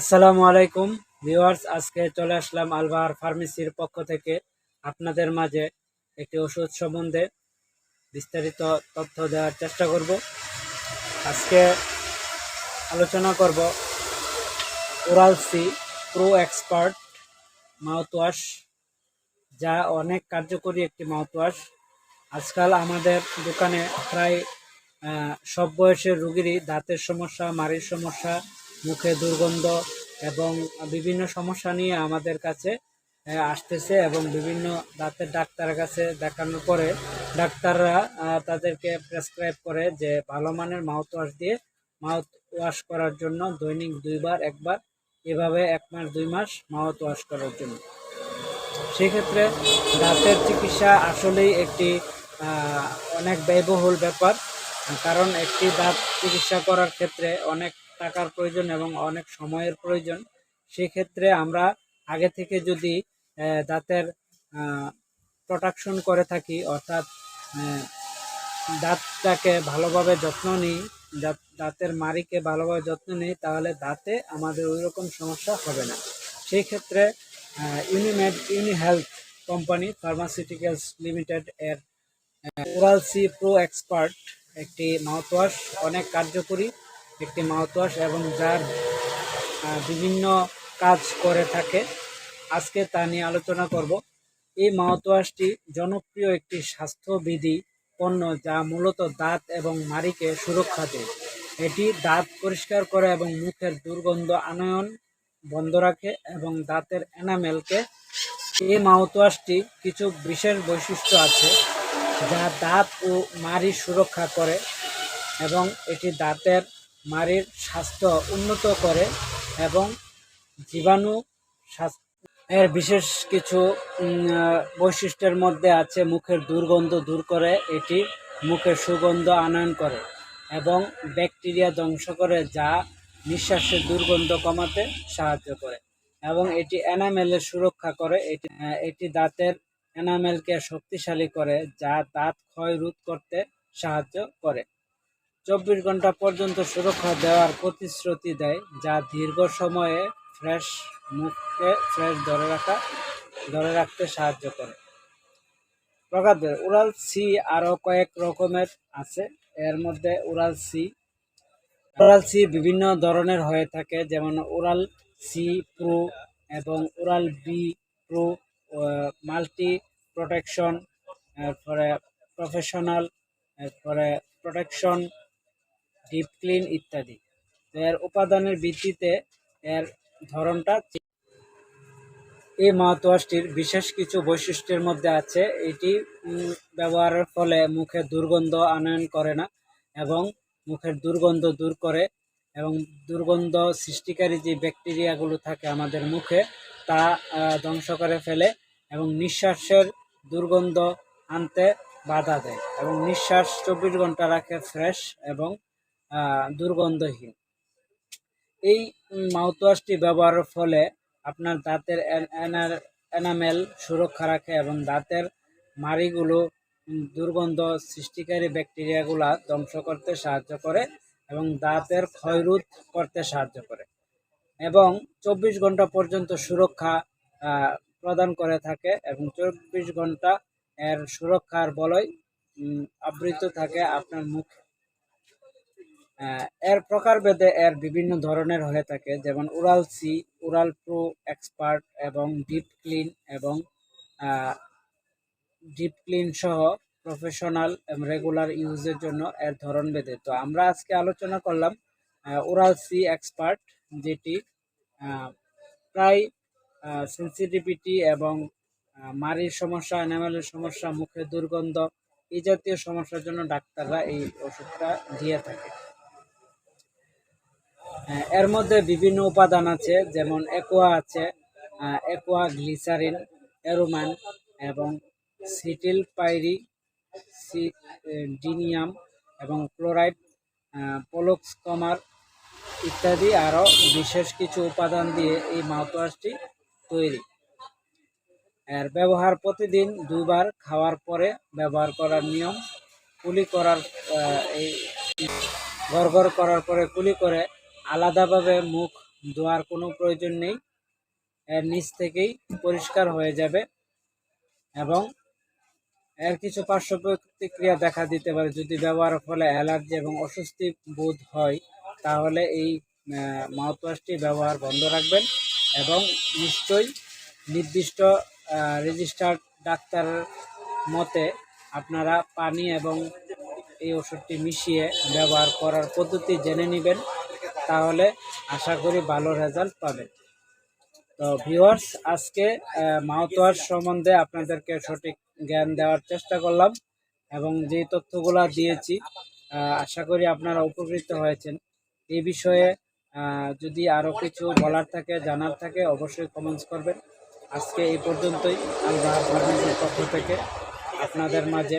আসসালামু আলাইকুম, ভিউয়ার্স, আজকে চলে আসলাম আলবাহার ফার্মেসির পক্ষ থেকে আপনাদের মাঝে একটি ওষুধ সম্বন্ধে বিস্তারিত তথ্য দেওয়ার চেষ্টা করব। আজকে আলোচনা করব oral C pro expert mouthwash, যা অনেক কার্যকরী একটি মাউথওয়াশ। আজকাল আমাদের দোকানে প্রায় সব বয়সের রুগীরই দাঁতের সমস্যা, মাড়ির সমস্যা মুখে দুর্গন্ধ এবং বিভিন্ন সমস্যা নিয়ে আমাদের কাছে আসতেছে এবং বিভিন্ন দাঁতের ডাক্তারের কাছে দেখানোর পরে ডাক্তাররা তাদেরকে প্রেসক্রাইব করে যে ভালো মানের মাউথ ওয়াশ দিয়ে মাউথ ওয়াশ করার জন্য দৈনিক দুইবার, একবার, এভাবে এক মাস, দুই মাস মাউথ ওয়াশ করার জন্য। সেক্ষেত্রে দাঁতের চিকিৎসা আসলেই একটি অনেক ব্যয়বহুল ব্যাপার, কারণ একটি দাঁত চিকিৎসা করার ক্ষেত্রে অনেক টাকার প্রয়োজন এবং অনেক সময়ের প্রয়োজন, সেক্ষেত্রে আমরা আগে থেকে যদি দাঁতের প্রোটেকশন করে থাকি, অর্থাৎ দাঁতটাকে ভালোভাবে যত্ন নিই, দাঁত- দাঁতের মারিকে ভালোভাবে যত্ন নিই, তাহলে দাঁতে আমাদের ওই রকম সমস্যা হবে না। সেই ক্ষেত্রে Unimed Uni health company pharmaceuticals limited এর ওরাল সি প্রো এক্সপার্ট একটি মাউথওয়াশ অনেক কার্যকরী। একটি মাউথওয়াশ এবং যার বিভিন্ন কাজ করে থাকে। আজকে তা নিয়ে আলোচনা করব। এই মাউথওয়াশটি জনপ্রিয় একটি স্বাস্থ্যবিধি পণ্য যা মূলত দাঁত এবং মাড়িকে সুরক্ষা দেয়। এটি দাঁত পরিষ্কার করে এবং মুখের দুর্গন্ধ আনয়ন বন্ধ রাখে এবং দাঁতের এনামেলকে, এই মাউথওয়াশটি কিছু বিশেষ বৈশিষ্ট্য আছে যা দাঁত ও মাড়ি সুরক্ষা করে এবং এটি দাঁতের মাড়ির স্বাস্থ্য উন্নত করে এবং জীবাণু এর বিশেষ কিছু বৈশিষ্ট্যের মধ্যে আছে মুখের দুর্গন্ধ দূর করে, এটি মুখের সুগন্ধ আনয়ন করে এবং ব্যাকটেরিয়া ধ্বংস করে যা নিঃশ্বাসের দুর্গন্ধ কমাতে সাহায্য করে এবং এটি এনামেলের সুরক্ষা করে, এটি এটি দাঁতের এনামেলকে শক্তিশালী করে যা দাঁত ক্ষয় রোধ করতে সাহায্য করে। চব্বিশ ঘণ্টা পর্যন্ত সুরক্ষা দেওয়ার প্রতিশ্রুতি দেয়, যা দীর্ঘ সময়ে ফ্রেশ মুখকে ফ্রেশ ধরে রাখা, ধরে রাখতে সাহায্য করে। প্রকারভেদ উরাল সি আরও কয়েক রকমের আছে। এর মধ্যে উরাল সি উরাল সি বিভিন্ন ধরনের হয়ে থাকে, যেমন উরাল সি প্রো এবং oral B pro multi protection এরপরে প্রফেশনাল এরপরে প্রোটেকশন ডিপ ক্লিন ইত্যাদি। তো এর উপাদানের ভিত্তিতে এর ধরনটা এই মাউথওয়াশটির বিশেষ কিছু বৈশিষ্ট্যের মধ্যে আছে। এটি ব্যবহারের ফলে মুখে দুর্গন্ধ আনয়ন করে না এবং মুখের দুর্গন্ধ দূর করে এবং দুর্গন্ধ সৃষ্টিকারী যে ব্যাকটেরিয়াগুলো থাকে আমাদের মুখে, তা ধ্বংস করে ফেলে এবং নিঃশ্বাসের দুর্গন্ধ আনতে বাধা দেয় এবং নিঃশ্বাস চব্বিশ ঘণ্টা রাখে ফ্রেশ এবং দুর্গন্ধহীন। এই মাউথওয়াশটি ব্যবহারের ফলে আপনার দাঁতের এনামেল সুরক্ষা রাখে এবং দাঁতের মাড়িগুলো দুর্গন্ধ সৃষ্টিকারী ব্যাকটেরিয়াগুলা ধ্বংস করতে সাহায্য করে এবং দাঁতের ক্ষয়রোধ করতে সাহায্য করে এবং চব্বিশ ঘণ্টা পর্যন্ত সুরক্ষা প্রদান করে থাকে এবং চব্বিশ ঘণ্টা এর সুরক্ষার বলয় আবৃত থাকে আপনার মুখ। এর প্রকারভেদে এর বিভিন্ন ধরনের হয়ে থাকে, যেমন oral C, oral pro expert এবং ডিপ ক্লিন এবং ডিপ ক্লিন সহ প্রফেশনাল রেগুলার ইউজের জন্য এর ধরন ভেদে। তো আমরা আজকে আলোচনা করলাম উরাল সি এক্সপার্ট, যেটি প্রায় সেন্সিটিভিটি এবং মাড়ির সমস্যা এনামেলের সমস্যা, মুখের দুর্গন্ধ এই জাতীয় সমস্যার জন্য ডাক্তাররা এই ওষুধটা দিয়ে থাকে। এর মধ্যে বিভিন্ন উপাদান আছে, যেমন একোয়া আছে একোয়া গ্লিসারিন অ্যারোমান এবং সিটিল পাইরি ডিনিয়াম এবং ক্লোরাইড পোলক্স কমার ইত্যাদি আরও বিশেষ কিছু উপাদান দিয়ে এই মাউথওয়াশটি তৈরি। এর ব্যবহার প্রতিদিন দুবার খাওয়ার পরে ব্যবহার করার নিয়ম, কুলি করার এই গড়গড় করার পরে কুলি করে আলাদাভাবে মুখ ধোয়ার কোনো প্রয়োজন নেই। এর নিচ থেকেই পরিষ্কার হয়ে যাবে এবং এর কিছু পার্শ্ব প্রতিক্রিয়া দেখা দিতে পারে। যদি ব্যবহারের ফলে অ্যালার্জি এবং অস্বস্তি বোধ হয়, তাহলে এই মাউথওয়াশটি ব্যবহার বন্ধ রাখবেন এবং নিশ্চয়ই নির্দিষ্ট রেজিস্টার্ড ডাক্তারের মতে আপনারা পানি এবং এই ওষুধটি মিশিয়ে ব্যবহার করার পদ্ধতি জেনে নেবেন। তাহলে আশা করি ভালো রেজাল্ট পাবেন তো ভিউয়ার্স আজকে মাউথওয়াশ সম্বন্ধে আপনাদেরকে সঠিক জ্ঞান দেওয়ার চেষ্টা করলাম এবং যে তথ্যগুলো দিয়েছি আশা করি আপনারা উপকৃত হয়েছেন। এই বিষয়ে যদি আরও কিছু বলার থাকে, জানার থাকে, অবশ্যই কমেন্টস করবেন। আজকে এই পর্যন্তই। আলবাহার পক্ষ থেকে আপনাদের মাঝে